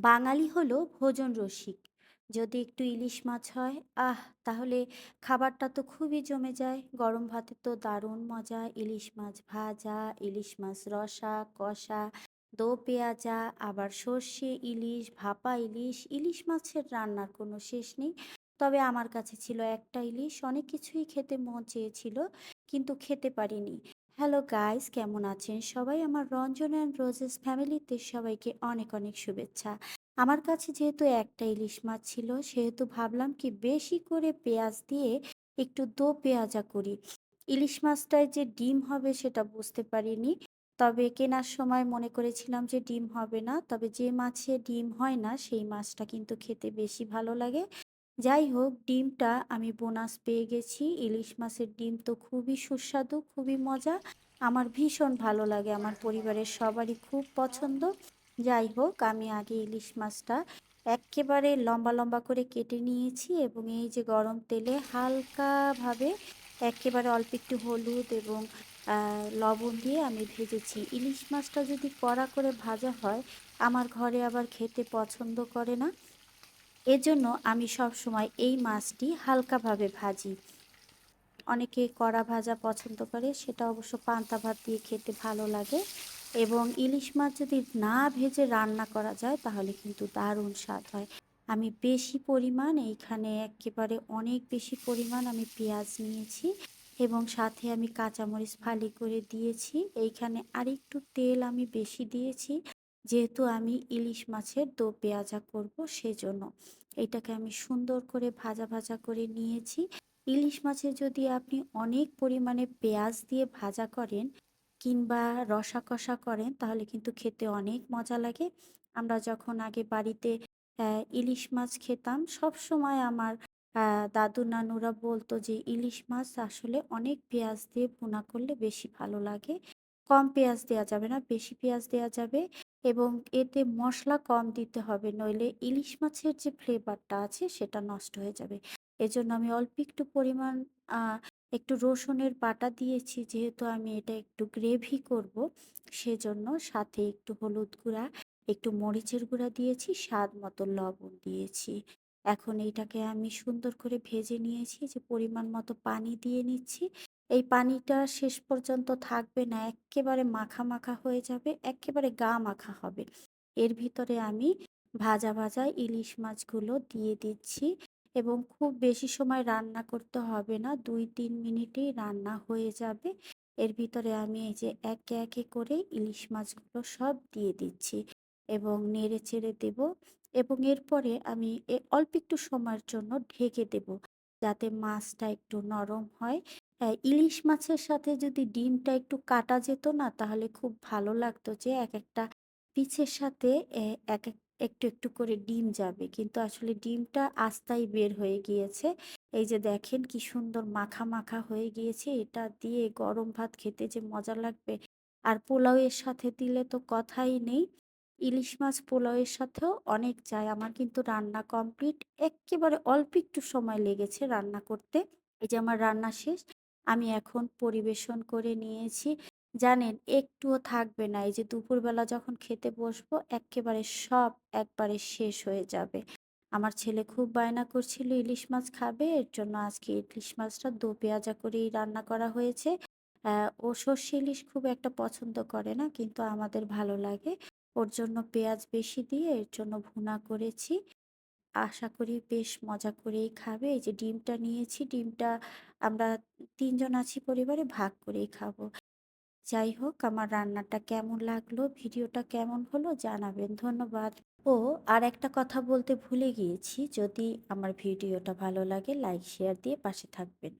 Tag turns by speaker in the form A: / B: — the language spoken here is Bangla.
A: বাঙালি হলো ভোজন রসিক। যদি একটু ইলিশ মাছ হয়, আহ! তাহলে খাবারটা তো খুবই জমে যায়। গরম ভাতে তো দারুণ মজা। ইলিশ মাছ ভাজা, ইলিশ মাছ রসা, কষা, দো পেঁয়াজা, আবার সর্ষে ইলিশ, ভাপা ইলিশ। ইলিশ মাছের রান্নার কোনো শেষ নেই। তবে আমার কাছে ছিল একটা ইলিশ। অনেক কিছুই খেতে মন চেয়েছিল, কিন্তু খেতে পারিনি। হ্যালো গাইস, কেমন আছেন সবাই? আমার রঞ্জন অ্যান্ড রোজেস ফ্যামিলিতে সবাইকে অনেক অনেক শুভেচ্ছা। আমার কাছে যেহেতু একটা ইলিশ মাছ ছিল, সেহেতু ভাবলাম কি বেশি করে পেঁয়াজ দিয়ে একটু দো পেঁয়াজা করি। ইলিশ মাছটায় যে ডিম হবে সেটা বুঝতে পারিনি। তবে কেনার সময় মনে করেছিলাম যে ডিম হবে না। তবে যে মাছে ডিম হয় না সেই মাছটা কিন্তু খেতে বেশি ভালো লাগে। যাই হোক ডিমটা আমি বোনাস পেয়ে গেছি। ইলিশ মাছের ডিম তো খুবই সুস্বাদু, খুবই মজা। আমার ভীষণ ভালো লাগে। আমার পরিবারের সবারই খুব পছন্দ। যাই হোক আমি আগে ইলিশ মাছটা এক্কেবারে লম্বা লম্বা করে কেটে নিয়েছি এবং এই যে গরম তেলে হালকাভাবে একেবারে অল্প একটু হলুদ এবং লবণ দিয়ে আমি ভেজেছি ইলিশ মাছটা যদি কড়া করে ভাজা হয় আমার ঘরে আবার খেতে পছন্দ করে না এজন্য আমি সব সময় এই মাছটি হালকাভাবে ভাজি। অনেকে কড়া ভাজা পছন্দ করে, সেটা অবশ্য পান্তা ভাত দিয়ে খেতে ভালো লাগে এবং ইলিশ মাছ যদি না ভেজে রান্না করা যায়, তাহলে কিন্তু দারুণ স্বাদ হয়। আমি বেশি পরিমাণ এইখানে একেবারে অনেক বেশি পরিমাণ আমি পেঁয়াজ নিয়েছি এবং সাথে আমি কাঁচামরিচ ফালি করে দিয়েছি। এইখানে আরেকটু তেল আমি বেশি দিয়েছি। যেহেতু আমি ইলিশ মাছের দো পেঁয়াজা করব সেজন্য। এটাকে আমি সুন্দর করে ভাজা ভাজা করে নিয়েছি। ইলিশ মাছে যদি আপনি অনেক পরিমাণে পেঁয়াজ দিয়ে ভাজা করেন কিংবা রসা কষা করেন, তাহলে কিন্তু খেতে অনেক মজা লাগে। আমরা যখন আগে বাড়িতে ইলিশ মাছ খেতাম, সব সময় আমার দাদু নানুরা বলতো যে, ইলিশ মাছ আসলে অনেক পেঁয়াজ দিয়ে ভুনা করলে বেশি ভালো লাগে। কম পেঁয়াজ দেওয়া যাবে না, বেশি পেঁয়াজ দেওয়া যাবে এবং এতে মশলা কম দিতে হবে, নইলে ইলিশ মাছের যে ফ্লেভারটা আছে সেটা নষ্ট হয়ে যাবে। এজন্য আমি অল্প একটু পরিমাণ একটু রসুনের বাটা দিয়েছি, যেহেতু আমি এটা একটু গ্রেভি করব, সেজন্য সাথে একটু হলুদ গুঁড়া, একটু মরিচের গুঁড়া দিয়েছি, স্বাদ মতো লবণ দিয়েছি। এখন এইটাকে আমি সুন্দর করে ভেজে নিয়েছি, যে পরিমাণ মতো পানি দিয়ে নিচ্ছি এই পানিটা শেষ পর্যন্ত থাকবে না, একেবারে মাখা মাখা হয়ে যাবে, একেবারে গা মাখা হবে। এর ভিতরে আমি ভাজা ভাজা ইলিশ মাছগুলো দিয়ে দিচ্ছি এবং খুব বেশি সময় রান্না করতে হবে না, দুই তিন মিনিটেই রান্না হয়ে যাবে। এর ভিতরে আমি এই যে একে একে করে ইলিশ মাছগুলো সব দিয়ে দিচ্ছি এবং নেড়ে চেড়ে দেব এবং এরপরে আমি অল্প একটু সময়ের জন্য ঢেকে দেব যাতে মাছটা একটু নরম হয়। ইলিশ মাছের সাথে যদি ডিমটা একটু কাটা যেত না, তাহলে খুব ভালো লাগতো যে এক একটা পিছের সাথে এক এক, একটু একটু করে ডিম যাবে। কিন্তু আসলে ডিমটা আস্তাই বের হয়ে গিয়েছে। এই যে দেখেন কি সুন্দর মাখা মাখা হয়ে গিয়েছে। এটা দিয়ে গরম ভাত খেতে যে মজা লাগবে। আর পোলাওয়ের সাথে দিলে তো কথাই নেই। ইলিশ মাছ পোলাওয়ের সাথেও অনেক যায়। আমার কিন্তু রান্না কমপ্লিট। একেবারে অল্প একটু সময় লেগেছে রান্না করতে। এই যে আমার রান্না শেষ। আমি এখন পরিবেশন করে নিয়েছি। জানেন, একটুও থাকবে না। এই যে দুপুরবেলা যখন খেতে বসবো, একেবারে সব একবারে শেষ হয়ে যাবে। আমার ছেলে খুব বায়না করছিল, ইলিশ মাছ খাবে, এর জন্য আজকে ইলিশ মাছটা দো পেঁয়াজা করেই রান্না করা হয়েছে। ও সর্ষে ইলিশ খুব একটা পছন্দ করে না, কিন্তু আমাদের ভালো লাগে। ওর জন্য পেঁয়াজ বেশি দিয়ে এর জন্য ভুনা করেছি। আশা করি বেশ মজা করেই খাবে। এই যে ডিমটা নিয়েছি, ডিমটা আমরা তিনজন আছি পরিবারে, ভাগ করেই খাব। যাই হোক, আমার রান্নাটা কেমন লাগল, ভিডিওটা কেমন হলো জানাবেন, ধন্যবাদ। ও, আর একটা কথা বলতে ভুলে গিয়েছি, যদি আমার ভিডিওটা ভালো লাগে, লাইক, শেয়ার দিয়ে পাশে থাকবেন।